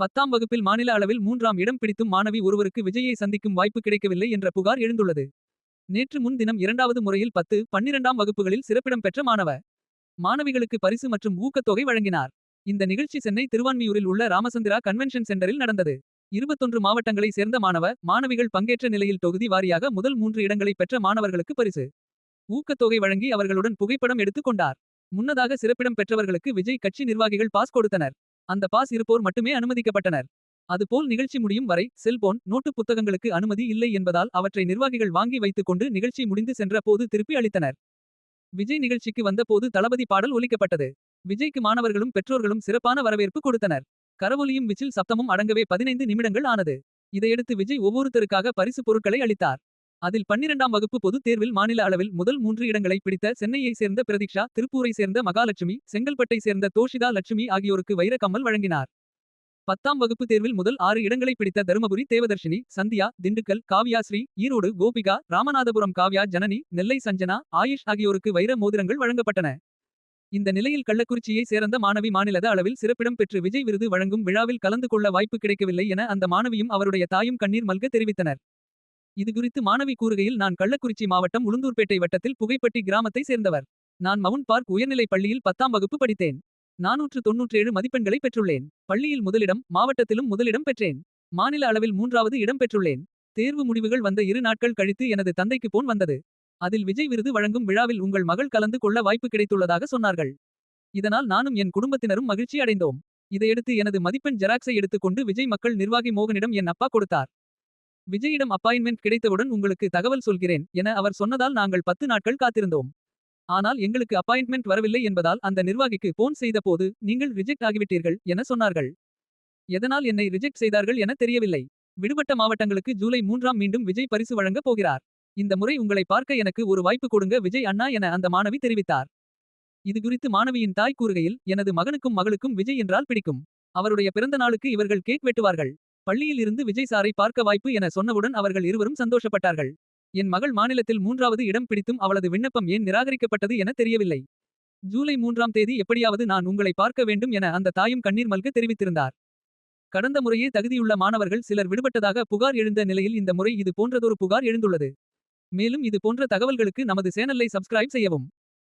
பத்தாம் வகுப்பில் மாநில அளவில் மூன்றாம் இடம் பிடித்தும் மாணவி ஒருவருக்கு விஜயை சந்திக்கும் வாய்ப்பு கிடைக்கவில்லை என்ற புகார் எழுந்துள்ளது. நேற்று முன்தினம் இரண்டாவது முறையில் பத்து, பன்னிரண்டாம் வகுப்புகளில் சிறப்பிடம் பெற்ற மாணவ. மாணவிகளுக்கு பரிசு மற்றும் ஊக்கத்தொகை வழங்கினார். இந்த நிகழ்ச்சி சென்னை திருவான்மியூரில் உள்ள ராமசந்திரா கன்வென்ஷன் சென்டரில் நடந்தது. 21 மாவட்டங்களை சேர்ந்த மாணவ, மாணவிகள் பங்கேற்ற நிலையில் தொகுதி வாரியாக முதல் மூன்று இடங்களை பெற்ற மாணவர்களுக்கு பரிசு. ஊக்கத்தொகை வழங்கி அவர்களுடன் புகைப்படம் எடுத்துக் கொண்டார். முன்னதாக சிறப்பிடம் பெற்றவர்களுக்கு விஜய் கட்சி நிர்வாகிகள் பாஸ் கொடுத்தனர். அந்த பாஸ் இருப்போர் மட்டுமே அனுமதிக்கப்பட்டனர். அதுபோல் நிகழ்ச்சி முடியும் வரை செல்போன், நோட்டு புத்தகங்களுக்கு அனுமதி இல்லை என்பதால் அவற்றை நிர்வாகிகள் வாங்கி வைத்துக் கொண்டு நிகழ்ச்சி முடிந்து சென்ற போது திருப்பி அளித்தனர். விஜய் நிகழ்ச்சிக்கு வந்தபோது தளபதி பாடல் ஒலிக்கப்பட்டது. விஜய்க்கு மாணவர்களும் பெற்றோர்களும் சிறப்பான வரவேற்பு கொடுத்தனர். கரவொலியும் விச்சில் சப்தமும் அடங்கவே 15 நிமிடங்கள் ஆனது. இதையடுத்து விஜய் ஒவ்வொருத்தருக்காக பரிசு பொருட்களை அளித்தார். அதில் பன்னிரெண்டாம் வகுப்பு பொதுத் தேர்வில் மாநில அளவில் முதல் மூன்று இடங்களை பிடித்த சென்னையை சேர்ந்த பிரதீக்ஷா, திருப்பூரை சேர்ந்த மகாலட்சுமி, செங்கல்பட்டை சேர்ந்த தோஷிதா லட்சுமி ஆகியோருக்கு வைர கம்மல் வழங்கினார். பத்தாம் வகுப்பு தேர்வில் முதல் ஆறு இடங்களை பிடித்த தருமபுரி தேவதர்ஷினி, சந்தியா, திண்டுக்கல் காவ்யாஸ்ரீ, ஈரோடு கோபிகா, ராமநாதபுரம் காவ்யா ஜனனி, நெல்லை சஞ்சனா, ஆயுஷ் ஆகியோருக்கு வைர மோதிரங்கள் வழங்கப்பட்டன. இந்த நிலையில் கள்ளக்குறிச்சியை சேர்ந்த மாணவி மாநிலத அளவில் சிறப்பிடம் பெற்று விஜய் விருது வழங்கும் விழாவில் கலந்து கொள்ள வாய்ப்பு கிடைக்கவில்லை என அந்த மாணவியும் அவருடைய தாயும் கண்ணீர் மல்க தெரிவித்தனர். இதுகுறித்து மாணவி கூறுகையில் நான் கள்ளக்குறிச்சி மாவட்டம் உளுந்தூர்பேட்டை வட்டத்தில் புகைப்பட்டி கிராமத்தை சேர்ந்தவர். நான் மவுண்ட் பார்க் உயர்நிலைப் பள்ளியில் பத்தாம் வகுப்பு படித்தேன். நானூற்று தொன்னூற்றேழு மதிப்பெண்களை பெற்றுள்ளேன். பள்ளியில் முதலிடம், மாவட்டத்திலும் முதலிடம் பெற்றேன். மாநில அளவில் மூன்றாவது இடம் பெற்றுள்ளேன். தேர்வு முடிவுகள் வந்த இரு நாட்கள் கழித்து எனது தந்தைக்கு போன் வந்தது. அதில் விஜய் விருது வழங்கும் விழாவில் உங்கள் மகள் கலந்து கொள்ள வாய்ப்பு கிடைத்துள்ளதாக சொன்னார்கள். இதனால் நானும் என் குடும்பத்தினரும் மகிழ்ச்சி அடைந்தோம். இதையடுத்து எனது மதிப்பெண் ஜெராக்ஸை எடுத்துக் கொண்டு விஜய் மக்கள் நிர்வாகி மோகனிடம் என் அப்பா கொடுத்தார். விஜயிடம் அப்பாயின்மெண்ட் கிடைத்தவுடன் உங்களுக்கு தகவல் சொல்கிறேன் என அவர் சொன்னதால் நாங்கள் பத்து நாட்கள் காத்திருந்தோம். ஆனால் எங்களுக்கு அப்பாயின்மெண்ட் வரவில்லை என்பதால் அந்த நிர்வாகிக்கு போன் செய்தபோது நீங்கள் ரிஜெக்ட் ஆகிவிட்டீர்கள் என சொன்னார்கள். எதனால் என்னை ரிஜெக்ட் செய்தார்கள் என தெரியவில்லை. விடுபட்ட மாவட்டங்களுக்கு ஜூலை மூன்றாம் மீண்டும் விஜய் பரிசு வழங்க போகிறார். இந்த முறை உங்களை பார்க்க எனக்கு ஒரு வாய்ப்பு கொடுங்க விஜய் அண்ணா என அந்த மாணவி தெரிவித்தார். இதுகுறித்து மாணவியின் தாய் கூறுகையில் எனது மகனுக்கும் மகளுக்கும் விஜய் என்றால் பிடிக்கும். அவருடைய பிறந்த நாளுக்கு இவர்கள் கேக் வெட்டுவார்கள். பள்ளியில் இருந்து விஜய் சாரை பார்க்க வாய்ப்பு என சொன்னவுடன் அவர்கள் இருவரும் சந்தோஷப்பட்டார்கள். என் மகள் மாநிலத்தில் மூன்றாவது இடம் பிடித்தும் அவளது விண்ணப்பம் ஏன் நிராகரிக்கப்பட்டது என தெரியவில்லை. ஜூலை மூன்றாம் தேதி எப்படியாவது நான் உங்களை பார்க்க வேண்டும் என அந்த தாயும் கண்ணீர் மல்க தெரிவித்திருந்தார். கடந்த முறையே தகுதியுள்ள மாணவர்கள் சிலர் விடுபட்டதாக புகார் எழுந்த நிலையில் இந்த முறை இது போன்றதொரு புகார் எழுந்துள்ளது. மேலும் இது போன்ற தகவல்களுக்கு நமது சேனலை சப்ஸ்கிரைப் செய்யவும்.